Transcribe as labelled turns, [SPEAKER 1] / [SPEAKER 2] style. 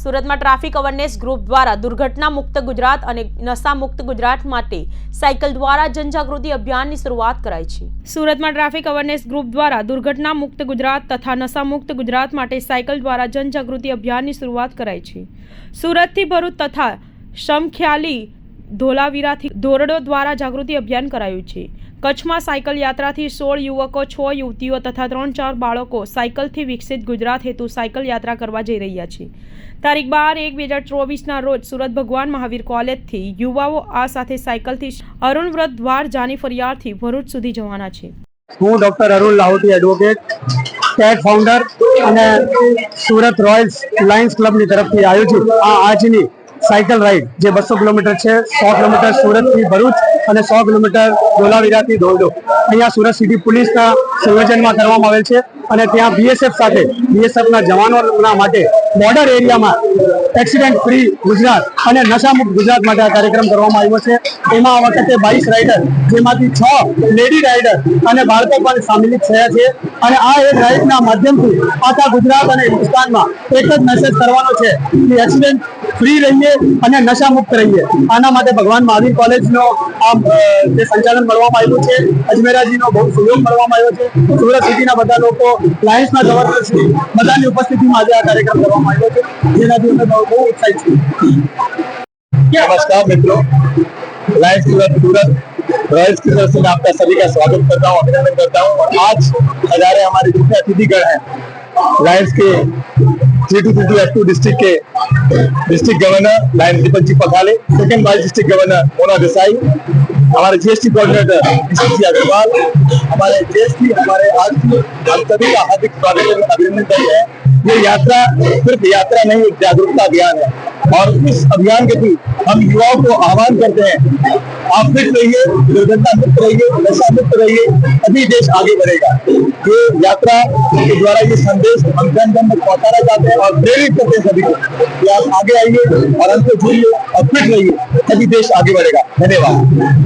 [SPEAKER 1] સુરતમાં traffic awareness group દ્વારા દુર્ઘટના મુક્ત ગુજરાત અને નશા મુક્ત ગુજરાત માટે સાયકલ દ્વારા જનજાગૃતિ અભિયાનની શરૂઆત કરાઈ છે. સુરતમાં ટ્રાફિક અવેરનેસ ગ્રુપ દ્વારા દુર્ઘટના મુક્ત ગુજરાત તથા નશા મુક્ત ગુજરાત માટે સાયકલ દ્વારા જનજાગૃતિ અભિયાનની શરૂઆત કરાઈ છે. સુરતથી ભરૂચ તથા સમખ્યાલી ધોલાવીરાથી ધોરડો દ્વારા જાગૃતિ અભિયાન કરાયું છે. કચ્છમાં સાયકલ યાત્રાથી સોળ યુવકો, છ યુવતીઓ તથા ત્રણ ચાર બાળકો સાયકલથી વિકસિત ગુજરાત હેતુ સાયકલ યાત્રા કરવા જઈ રહ્યા છે. તારીખ બાર એક બે હજાર ચોવીસના રોજ સુરત ભગવાન મહાવીર કોલેજથી યુવાઓ આ સાથે સાયકલથી અરુણ વ્રત દ્વાર જાની ફરિયાદથી ભરૂચ સુધી જવાના છે.
[SPEAKER 2] હું ડોક્ટર અરુણ લાહોટી એડવોકેટ કેટ ફાઉન્ડર અને સુરત રોયલ્સ લાયન્સ ક્લબની તરફથી આયોજિત આ આજની સાયકલ રાઈડ, જે બસો કિલોમીટર છે, સો કિલોમીટર સુરતથી ભરૂચ અને સો કિલોમીટર ધોલાવીરાથી ધોરડો અહીંયા સુરત સિટી પોલીસના સંયોજનમાં કરવામાં આવેલ છે અને ત્યાં બીએસએફ સાથે બીએસએફના જવાનોના માટે બોર્ડર એરિયામાં એક્સિડન્ટ ફ્રી ગુજરાત અને નશામુક્ત ગુજરાત માટે આ કાર્યક્રમ કરવામાં આવ્યો છે. એમાં આ વખતે બાવીસ રાઇડર જેમાંથી છ લેડી રાઇડર અને બાળકો પણ સામેલ થયા છે. અને આ એક રાઇડના માધ્યમથી આખા ગુજરાત અને હિન્દુસ્તાનમાં એક જ મેસેજ કરવાનો છે કે એક્સિડન્ટ ફ્રી રહીએ અને નશામુક્ત રહીએ આના માટે ભગવાન મહાવીર કોલેજનો આ અ, જે સંચાલન મળવામાં આવ્યું છે અજમેરાજીનો બહુ સહયોગ મળવામાં આવ્યો છે સુરત સિટીના બધા લોકો લાયન્સના જબરદસ્તી બધાની ઉપસ્થિતિમાં આજે આ કાર્યક્રમ કરવામાં આવ્યો છે જેનાથી અમે બહુ બહુ ઉત્સાહિત છીએ
[SPEAKER 3] नमस्कार मित्रों लाइव सूरत सूरत रॉयल्स की तरफ से मैं आपका सभी का स्वागत करता हूँ अभिनंदन करता हूँ और आज हजारे हमारे जितने अतिथिगण हैं लायंस के डिस्ट्रिक्ट के district governor Lions Deepak ji Pakhale second vice district governor Mona Desai हमारे जीएसटी कोऑर्डिनेटर जी अग्रवाल हमारे जीएसटी हमारे आज हम सभी का हार्दिक स्वागत और अभिनंदन हैं। ये यात्रा सिर्फ़ यात्रा नहीं, जागरूकता अभियान है। और इस अभियान के थ्रू हम युवाओं को आह्वान करते हैं आप फिट रहिए दुर्घटना मुक्त रहिए नशा मुक्त रहिए अभी देश आगे बढ़ेगा। ये यात्रा के द्वारा ये संदेश हम जन जन में पहुंचाना चाहते हैं और प्रेरित करते हैं सभी को कि आप आगे आइए और हमसे जुड़िए और फिट रहिए, तभी देश आगे बढ़ेगा। धन्यवाद।